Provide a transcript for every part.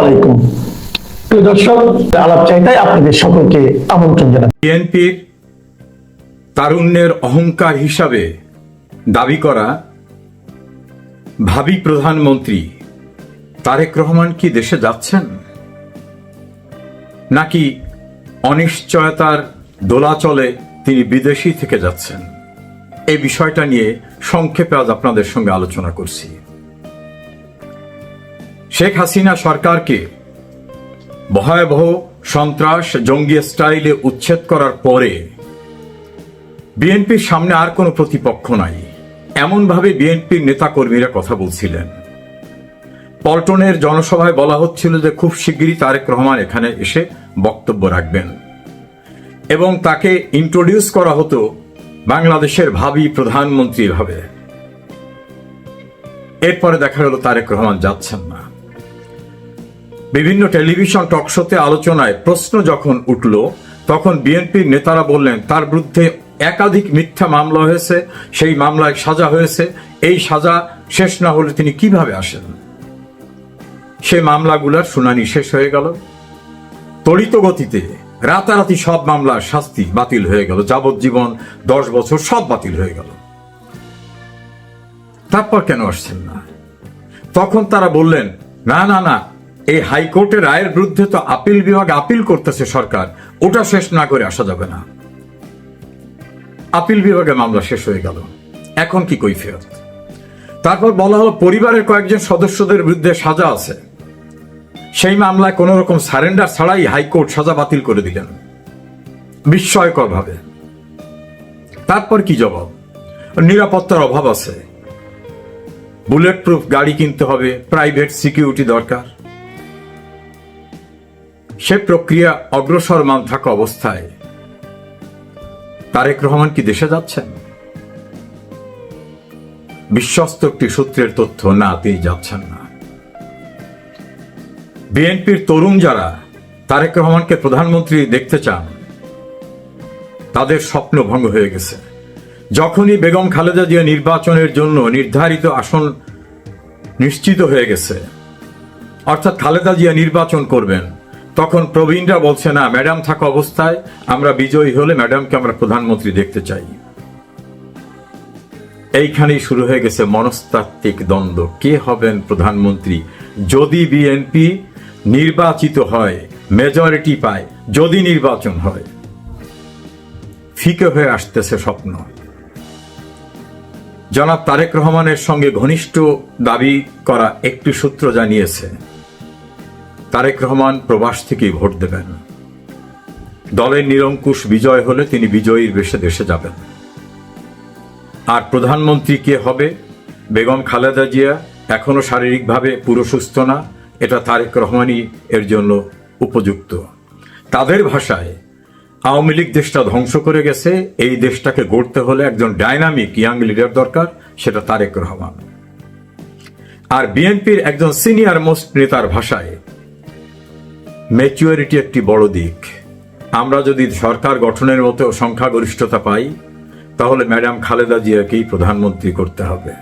আলাইকুম। প্রিয় দর্শক, আলাপ চাইতায় আপনাদের সকলকে আমন্ত্রণ জানাই। বিএনপির তারুণ্যের অহংকার হিসাবে দাবি করা ভাবি প্রধানমন্ত্রী তারেক রহমান কি দেশে যাচ্ছেন? নাকি অনিশ্চয়তার দোলাচলে তিনি বিদেশি থেকে যাচ্ছেন? এই বিষয়টা নিয়ে সংক্ষেপে আজ আপনাদের সঙ্গে আলোচনা করছি। শেখ হাসিনা সরকারকে ভয়াবহ সন্ত্রাস, জঙ্গি স্টাইলে উচ্ছেদ করার পরে বিএনপির সামনে আর কোনো প্রতিপক্ষ নাই। এমনভাবে বিএনপির নেতাকর্মীরা কথা বলছিলেন। পল্টনের জনসভায় বলা হচ্ছিল যে খুব শিগগিরই তারেক রহমান এখানে এসে বক্তব্য রাখবেন। এবং তাকে ইন্ট্রোডিউস করা হতো বাংলাদেশের ভাবি প্রধানমন্ত্রী ভাবে এরপরে দেখা গেল তারেক রহমান যাচ্ছেন না। বিভিন্ন টেলিভিশন টকশোতে আলোচনায় প্রশ্ন যখন উঠল, তখন বিএনপির নেতারা বললেন, তার বিরুদ্ধে একাধিক মিথ্যা মামলা হয়েছে, সেই মামলায় সাজা হয়েছে, এই সাজা শেষ না হলে তিনি কীভাবে আসেন? সে মামলাগুলোর শুনানি শেষ হয়ে গেল। তড়িত গতিতে রাতারাতি সব মামলার শাস্তি বাতিল হয়ে গেল। যাবজ্জীবন দশ বছর সব বাতিল হয়ে গেল। তারপর কেন আসছেন না? তখন তারা বললেন, না না না এই হাইকোর্টের রায়ের বিরুদ্ধে তো আপিল বিভাগ আপিল করতেছে সরকার। ওটা শেষ না করে আসা যাবে না। আপিল বিভাগে মামলা শেষ হয়ে গেল। এখন কি কৈফিয়ত? তারপর বলা হলো পরিবারের কয়েকজন সদস্যদের বিরুদ্ধে সাজা আছে। সেই মামলায় কোন রকম সারেন্ডার ছাড়াই হাইকোর্ট সাজা বাতিল করে দিলেন। বিস্ময়কর ভাবে। তারপর কি জবাব? নিরাপত্তার অভাব আছে। বুলেট প্রুফ গাড়ি কিনতে হবে, প্রাইভেট সিকিউরিটি দরকার। সে প্রক্রিয়া অগ্রসর মান থাকা অবস্থায়। তারেক রহমান কি দেশে যাচ্ছেন? বিশ্বস্ত একটি সূত্রের তথ্য না তিনি যাচ্ছেন না। বিএনপির তরুণ যারা তারেক রহমানকে প্রধানমন্ত্রী দেখতে চান, তাদের স্বপ্ন ভঙ্গ হয়ে গেছে। যখনই বেগম খালেদা জিয়া নির্বাচনের জন্য নির্ধারিত আসন নিশ্চিত হয়ে গেছে, অর্থাৎ খালেদা জিয়া নির্বাচন করবেন তখন প্রবীণরা বলছে, না, ম্যাডাম থাকা অবস্থায় আমরা বিজয়ী হলে ম্যাডামকে আমরা প্রধানমন্ত্রী দেখতে চাই। এইখানেই শুরু হয়ে গেছে মনস্তাত্ত্বিক দ্বন্দ্ব। কে হবেন প্রধানমন্ত্রী? যদি বিএনপি নির্বাচিত হয় মেজরিটি পায়, যদি নির্বাচন হয়, ফিকে হয়ে আসতেছে স্বপ্ন। জনাব তারেক রহমানের সঙ্গে ঘনিষ্ঠ দাবি করা একটি সূত্র জানিয়েছে। তারেক রহমান প্রবাস থেকেই ভোট দেবেন। দলের নিরঙ্কুশ বিজয় হলে তিনি বিজয়ীর বেশে দেশে যাবেন। আর প্রধানমন্ত্রী কে হবে? বেগম খালেদা জিয়া এখনও শারীরিকভাবে পুরো সুস্থ না, এটা তারেক রহমানই এর জন্য উপযুক্ত। তাদের ভাষায়, আওয়ামী লীগ দেশটা ধ্বংস করে গেছে, এই দেশটাকে গড়তে হলে একজন ডাইনামিক ইয়াং লিডার দরকার, সেটা তারেক রহমান। আর বিএনপির একজন সিনিয়র মোস্ট নেতার ভাষায় ম্যাচুয়ারিটি একটি বড় দিক। আমরা যদি সরকার গঠনের মতো সংখ্যাগরিষ্ঠতা পাই, তাহলে ম্যাডাম খালেদা জিয়াকেই প্রধানমন্ত্রী করতে হবে।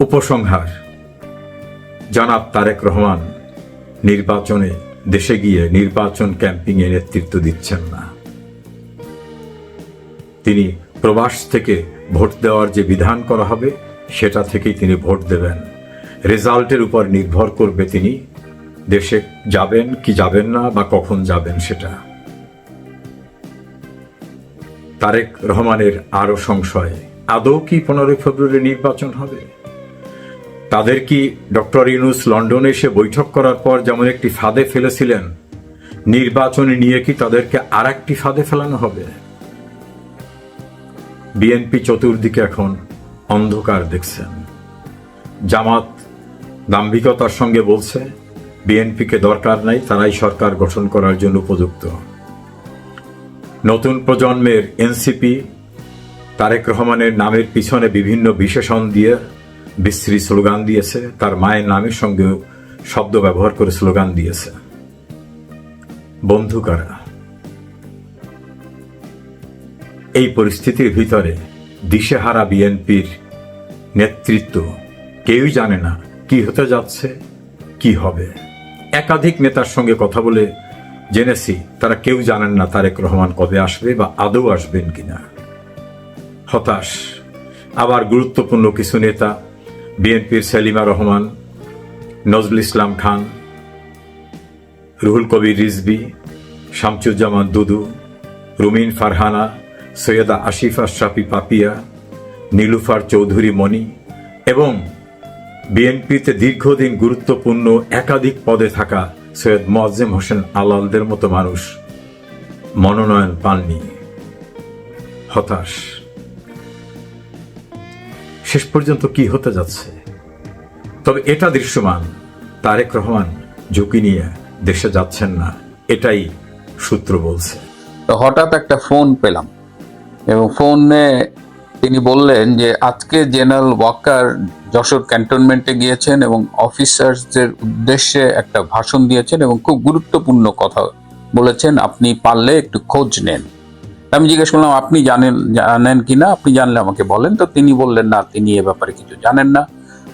উপসংহার। জনাব তারেক রহমান নির্বাচনে দেশে গিয়ে নির্বাচন ক্যাম্পিংয়ে নেতৃত্ব দিচ্ছেন না। তিনি প্রবাস থেকে ভোট দেওয়ার যে বিধান করা হবে, সেটা থেকেই তিনি ভোট দেবেন। রেজাল্টের উপর নির্ভর করবে তিনি, দেশে যাবেন কি যাবেন না বা কখন যাবেন সেটা। তারেক রহমানের আরও সংশয়, আদৌ কি পনেরোই ফেব্রুয়ারি নির্বাচন হবে? তাদের কি ডক্টর ইউনুস লন্ডনে এসে বৈঠক করার পর যেমন একটি ফাঁদে ফেলেছিলেন, নির্বাচনে নিয়ে কি তাদেরকে আর একটি ফাঁদে ফেলানো হবে? বিএনপি চতুর্দিকে এখন অন্ধকার দেখছেন। জামাত দাম্ভিকতার সঙ্গে বলছে, বিএনপিকে দরকার নাই, তারাই সরকার গঠন করার জন্য উপযুক্ত। নতুন প্রজন্মের এনসিপি, তারেক রহমানের নামের পিছনে বিভিন্ন বিশেষণ দিয়ে বিশ্রী স্লোগান দিয়েছে, তার মায়ের নামের সঙ্গেও শব্দ ব্যবহার করে স্লোগান দিয়েছে। বন্ধু কারা? এই পরিস্থিতির ভিতরে দিশেহারা বিএনপির নেতৃত্ব কেউই জানে না। কি হতে যাচ্ছে, কি হবে? একাধিক নেতার সঙ্গে কথা বলে জেনেছি, তারা কেউ জানেন না তারেক রহমান কবে আসবে বা আদৌ আসবেন কিনা। হতাশ। আবার গুরুত্বপূর্ণ কিছু নেতা, বিএনপির সেলিমা রহমান, নজরুল ইসলাম খান, রুহুল কবির রিজবি শামসুজ্জামান দুদু, রুমিন ফারহানা, সৈয়দা আসিফ আশরাফি পাপিয়া, নীলুফার চৌধুরী মণি এবং বিএনপিতে দীর্ঘদিন গুরুত্বপূর্ণ একাধিক পদে থাকা সৈয়দ মোয়াজ্জেম হোসেন আলালদের মতো মানুষ মনোনয়ন পাননি। হতাশ। শেষ পর্যন্ত কি হতে যাচ্ছে? তবে এটা দৃশ্যমান, তারেক রহমান ঝুঁকি নিয়ে দেশে যাচ্ছেন না, এটাই সূত্র বলছে। হঠাৎ একটা ফোন পেলাম এবং ফোনে তিনি বললেন যে আজকে জেনারেল ওয়াকার যশোর ক্যান্টনমেন্টে গিয়েছেন এবং অফিসার্সদের উদ্দেশ্যে একটা ভাষণ দিয়েছেন এবং খুব গুরুত্বপূর্ণ কথা বলেছেন, আপনি পারলে একটু খোঁজ নেন। আমি জিজ্ঞেস করলাম, আপনি জানেন জানেন কি না আপনি জানলে আমাকে বলেন। তো তিনি বললেন, না, তিনি এ ব্যাপারে কিছু জানেন না।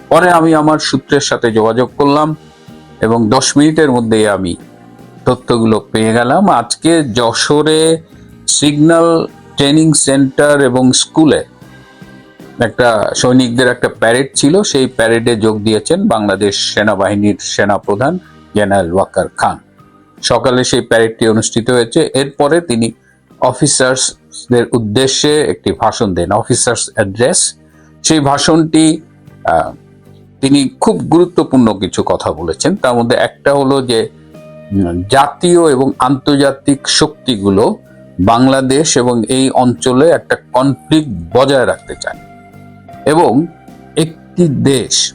পরে আমি আমার সূত্রের সাথে যোগাযোগ করলাম এবং দশ মিনিটের মধ্যেই আমি তথ্যগুলো পেয়ে গেলাম। আজকে যশোরে সিগন্যাল ট্রেনিং সেন্টার এবং স্কুলে একটা সৈনিকদের একটা প্যারেড ছিল, সেই প্যারেডে যোগ দিয়েছেন বাংলাদেশ সেনাবাহিনীর সেনাপ্রধান জেনারেল ওয়াকার খান। সকালে সেই প্যারেডটি অনুষ্ঠিত হয়েছে। এরপরে তিনি অফিসার্সদের উদ্দেশ্যে একটি ভাষণ দেন অফিসার্স অ্যাড্রেস সেই ভাষণটি তিনি খুব গুরুত্বপূর্ণ কিছু কথা বলেছেন। তার মধ্যে একটা হলো যে, জাতীয় এবং আন্তর্জাতিক শক্তিগুলো বাংলাদেশ এবং এই অঞ্চলে একটা কনফ্লিক্ট বজায় রাখতে চায়। এবং একটি দেশ,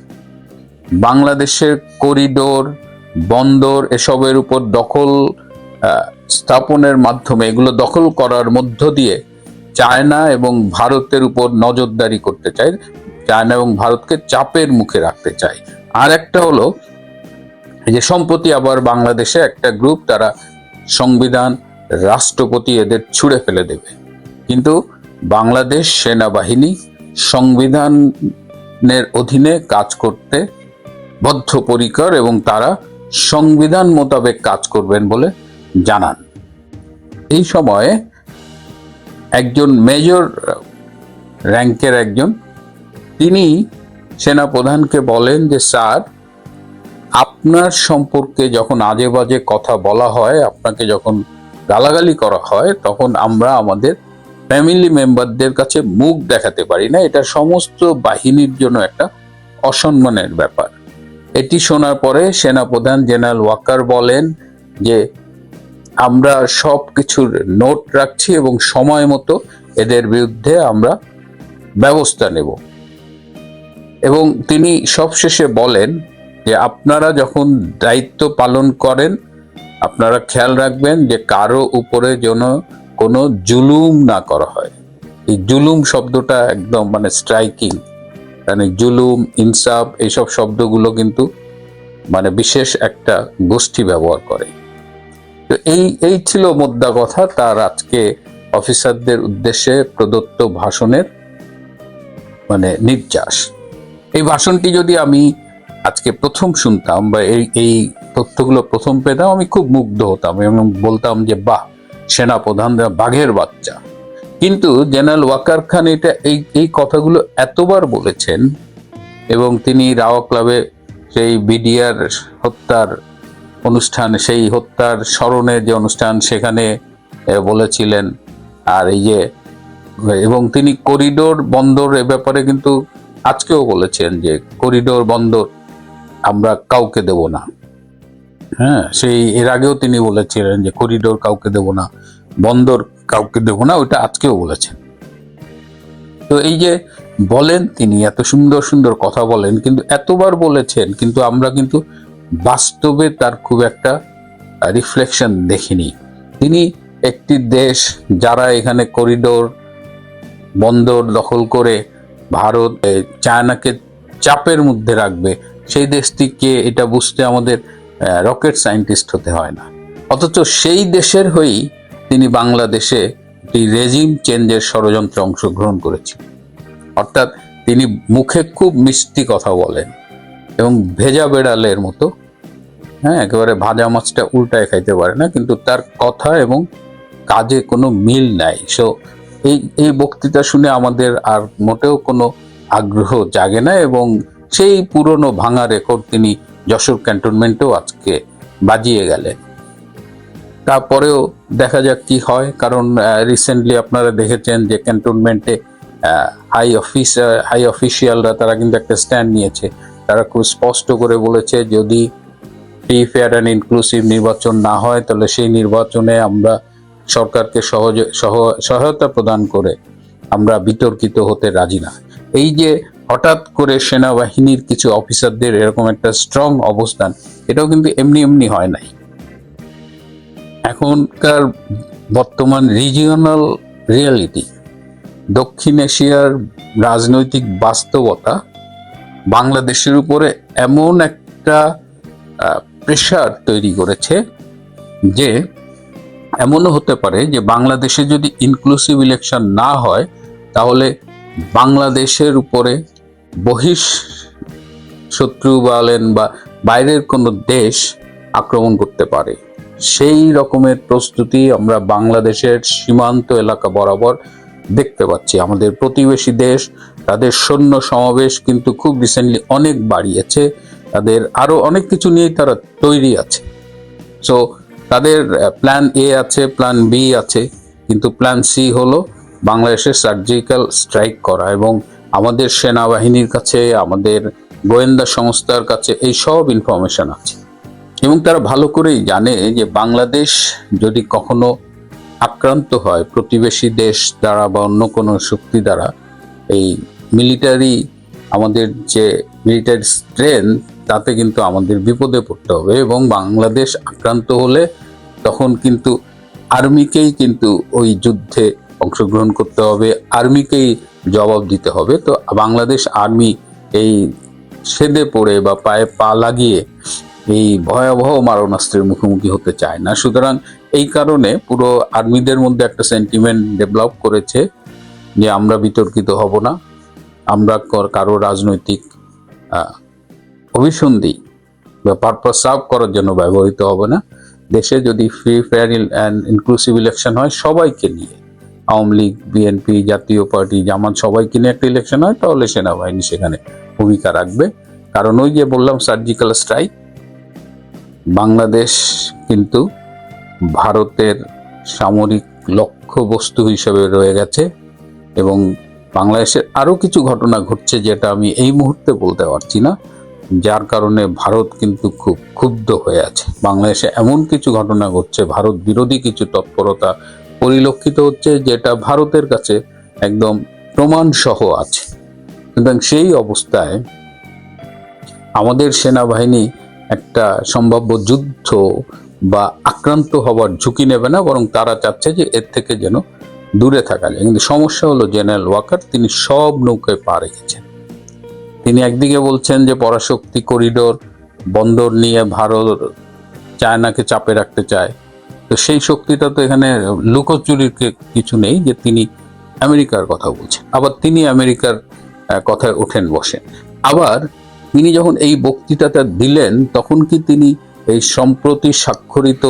বাংলাদেশের করিডোর, বন্দর এসবের উপর দখল স্থাপনের মাধ্যমে, এগুলো দখল করার মধ্য দিয়ে চায়না এবং ভারতের উপর নজরদারি করতে চায়। চায়না এবং ভারতকে চাপের মুখে রাখতে চায়। আর একটা হলো যে সম্প্রতি আবার বাংলাদেশে একটা গ্রুপ তারা সংবিধান, রাষ্ট্রপতি এদের ছুঁড়ে ফেলে দেবে। কিন্তু বাংলাদেশ সেনাবাহিনী সংবিধানের অধীনে কাজ করতে বদ্ধপরিকর এবং তারা সংবিধান মোতাবেক কাজ করবেন বলে জানান। এই সময়ে একজন মেজর র্যাঙ্কের একজন, তিনি সেনাপ্রধানকে বলেন যে, স্যার, আপনার সম্পর্কে যখন আজে বাজে কথা বলা হয়, আপনাকে যখন গালাগালি করা হয়, তখন আমরা আমাদের ফ্যামিলি মেম্বারদের কাছে মুখ দেখাতে পারি না। এটা সমস্ত বাহিনীর জন্য একটা অসম্মানের ব্যাপার। এটি শোনার পরে সেনাপ্রধান জেনারেল ওয়াকার বলেন যে, আমরা সব কিছুর নোট রাখছি এবং সময় মতো এদের বিরুদ্ধে আমরা ব্যবস্থা নেব। এবং তিনি সবশেষে বলেন যে, আপনারা যখন দায়িত্ব পালন করেন, আপনারা খেয়াল রাখবেন যে কারও উপরে যেন কোনো জুলুম না করা হয়। এই জুলুম শব্দটা একদম মানে স্ট্রাইকিং মানে জুলুম, ইনসাফ এইসব শব্দগুলো কিন্তু মানে বিশেষ একটা গোষ্ঠী ব্যবহার করে। তো এই এই ছিল মোদ্দা কথা তার আজকে অফিসারদের উদ্দেশ্যে প্রদত্ত ভাষণের মানে নির্যাস। এই ভাষণটি যদি আমি আজকে প্রথম শুনতাম বা এই এই তথ্যগুলো প্রথম পেতাম আমি খুব মুগ্ধ হতাম এবং বলতাম যে, বাহ সেনাপ্রধানরা বাঘের বাচ্চা। কিন্তু জেনারেল ওয়াকার খান এটা এই এই কথাগুলো এতবার বলেছেন এবং তিনি রাওয়া ক্লাবে সেই বিডিআর হত্যার অনুষ্ঠান, সেই হত্যার স্মরণে যে অনুষ্ঠান সেখানে বলেছিলেন। আর এই যে, এবং তিনি করিডোর বন্দর এ ব্যাপারে কিন্তু আজকেও বলেছেন যে করিডোর বন্দর আমরা কাউকে দেব না। হ্যাঁ সেই এর আগেও তিনি বলেছিলেন যে করিডোর কাউকে দেব না, বন্দর কাউকে দেব না ওটা আজকেও বলেছেন। তো এই যে বলেন তিনি, এত সুন্দর সুন্দর কথা বলেন, কিন্তু এতবার বলেছেন, কিন্তু আমরা কিন্তু বাস্তবে তার খুব একটা রিফ্লেকশন দেখিনি। তিনি একটি দেশ যারা এখানে করিডোর, বন্দর দখল করে ভারত চায়নাকে চাপের মধ্যে রাখবে, সেই দেশটিকে এটা বুঝতে আমাদের রকেট সায়েন্টিস্ট হতে হয় না। অথচ সেই দেশের হয়েই তিনি বাংলাদেশে একটি রেজিম চেঞ্জের ষড়যন্ত্রে অংশগ্রহণ করেছেন অর্থাৎ তিনি মুখে খুব মিষ্টি কথা বলেন এবং ভেজা বেড়ালের মতো হ্যাঁ একেবারে ভাজা মাছটা উল্টায় খাইতে পারে না, কিন্তু তার কথা এবং কাজে কোনো মিল নাই। সো এই এই বক্তৃতা শুনে আমাদের আর মোটেও কোনো আগ্রহ জাগে না এবং সেই পুরনো ভাঙা রেকর্ড তিনি যশোর ক্যান্টনমেন্টেও আজকে বাজিয়ে গেলেন তারপরেও দেখা যাক কি হয়, কারণ রিসেন্টলি আপনারা দেখেছেন যে ক্যান্টনমেন্টে হাই অফিস হাই অফিসিয়ালরা তারা কিন্তু একটা স্ট্যান্ড নিয়েছে। তারা খুব স্পষ্ট করে বলেছে, যদি ফ্রি ফেয়ার অ্যান্ড ইনক্লুসিভ নির্বাচন না হয়, তাহলে সেই নির্বাচনে আমরা সরকারকে সহজে, সহ- সহায়তা প্রদান করে আমরা বিতর্কিত হতে রাজি না। এই যে হঠাৎ করে সেনাবাহিনীর কিছু অফিসারদের এরকম একটা স্ট্রং অবস্থান, এটাও কিন্তু এমনি এমনি হয় নাই। এখনকার বর্তমান রিজিওনাল রিয়ালিটি দক্ষিণ এশিয়ার রাজনৈতিক বাস্তবতা, বাংলাদেশের উপরে এমন একটা প্রেশার তৈরি করেছে যে, এমনও হতে পারে যে বাংলাদেশে যদি ইনক্লুসিভ ইলেকশন না হয়, তাহলে বাংলাদেশের উপরে বহিষ শত্রু বলেন বা বাইরের কোনো দেশ আক্রমণ করতে পারে। সেই রকমের প্রস্তুতি আমরা বাংলাদেশের সীমান্ত এলাকা বরাবর দেখতে পাচ্ছি। আমাদের প্রতিবেশী দেশ, তাদের সৈন্য সমাবেশ কিন্তু খুব রিসেন্টলি অনেক বাড়িয়েছে। তাদের আরও অনেক কিছু নিয়েই তারা তৈরি আছে। সো তাদের প্ল্যান এ আছে প্ল্যান বি আছে। কিন্তু প্ল্যান সি হলো বাংলাদেশের সার্জিক্যাল স্ট্রাইক করা এবং আমাদের সেনাবাহিনীর কাছে, আমাদের গোয়েন্দা সংস্থার কাছে এই সব ইনফরমেশন আছে। এবং তারা ভালো করেই জানে যে বাংলাদেশ যদি কখনো আক্রান্ত হয়, প্রতিবেশী দেশ দ্বারা বা অন্য কোনো শক্তি দ্বারা, এই মিলিটারি আমাদের যে মিলিটারি স্ট্রেংথ তাতে কিন্তু আমাদের বিপদে পড়তে হবে এবং বাংলাদেশ আক্রান্ত হলে তখন কিন্তু আর্মিকেই কিন্তু ওই যুদ্ধে অংশগ্রহণ করতে হবে। আর্মিকেই জবাব দিতে হবে। তো বাংলাদেশ আর্মি এই সেদে পড়ে বা পায়ে পা লাগিয়ে এই ভয়াবহ মারণাস্ত্রের মুখোমুখি হতে চায় না। সুতরাং এই কারণে পুরো আর্মিদের মধ্যে একটা সেন্টিমেন্ট ডেভেলপ করেছে যে আমরা বিতর্কিত হব না। আমরা কর- রাজনৈতিক অভিসন্ধি বা পারপাস সার্ভ করার জন্য ব্যবহৃত হবে না। দেশে যদি free fair and inclusive election হয়, সবাইকে নিয়ে আওয়ামী লীগ, বিএনপি জাতীয় পার্টি জামাত সবাইকে নিয়ে একটা ইলেকশন হয়, তাহলে সেনাবাহিনী সেখানে ভূমিকা রাখবে। কারণ ওই যে বললাম সার্জিক্যাল স্ট্রাইক বাংলাদেশ কিন্তু ভারতের সামরিক লক্ষ্যবস্তু হিসেবে রয়ে গেছে এবং বাংলাদেশের আরও কিছু ঘটনা ঘটছে যেটা আমি এই মুহূর্তে বলতে পারছি না, যার কারণে ভারত কিন্তু খুব ক্ষুব্ধ হয়ে আছে। বাংলাদেশে এমন কিছু ঘটনা ঘটছে, ভারত বিরোধী কিছু তৎপরতা পরিলক্ষিত হচ্ছে যেটা ভারতের কাছে একদম প্রমাণ সহ আছে। সুতরাং সেই অবস্থায় আমাদের সেনাবাহিনী একটা সম্ভাব্য যুদ্ধ বা আক্রান্ত হবার ঝুঁকি নেবে না, বরং তারা চাচ্ছে যে এর থেকে যেন দূরে থাকা যায়। কিন্তু সমস্যা হলো জেনারেল ওয়াকার, তিনি সব নৌকায় পা রেখেছেন। তিনি একদিকে বলছেন যে পরাশক্তি করিডোর বন্দর নিয়ে ভারত চায়নাকে চাপে রাখতে চায় তো সেই শক্তিটা তো এখানে লুকোচুরির কিছু নেই যে তিনি আমেরিকার কথা বলছেন। আবার তিনি আমেরিকার কথায় ওঠেন, বসেন। আবার তিনি যখন এই বক্তৃতাটা দিলেন, তখন কি তিনি এই সম্প্রতি স্বাক্ষরিত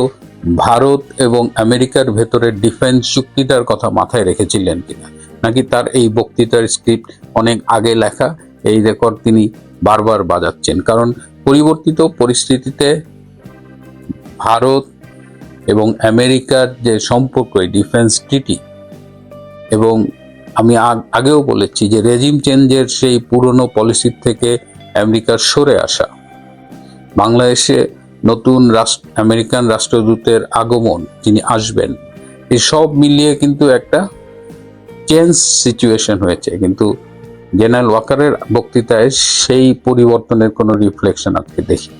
ভারত এবং আমেরিকার ভেতরে ডিফেন্স চুক্তিটার কথা মাথায় রেখেছিলেন কিনা? নাকি তার এই বক্তৃতার স্ক্রিপ্ট অনেক আগে লেখা, এই রেকর্ড তিনি বারবার বাজাচ্ছেন? কারণ পরিবর্তিত পরিস্থিতিতে ভারত এবং আমেরিকার যে সম্পর্ক ডিফেন্স ট্রিটি এবং আমি আগেও বলেছি যে রেজিম চেঞ্জের সেই পুরনো পলিসির থেকে আমেরিকার সরে আসা, বাংলাদেশে নতুন রাষ্ট্র আমেরিকান রাষ্ট্রদূতের আগমন যিনি আসবেন এই সব মিলিয়ে কিন্তু একটা চেঞ্জ সিচুয়েশন হয়েছে। কিন্তু জেনারেল ওয়াকারের বক্তৃতায় সেই পরিবর্তনের কোনো রিফ্লেকশন আজকে দেখি।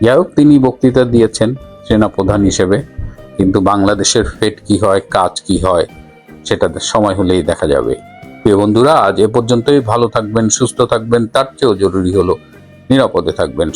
যাই হোক, তিনি বক্তৃতা দিয়েছেন। সেনাপ্রধান হিসেবে, কিন্তু বাংলাদেশের ফেট কি হয়, কাজ কি হয়, সেটা সময় হলেই দেখা যাবে। প্রিয় বন্ধুরা, আজ এ পর্যন্তই। ভালো থাকবেন, সুস্থ থাকবেন, তার চেয়েও জরুরি হলো নিরাপদে থাকবেন।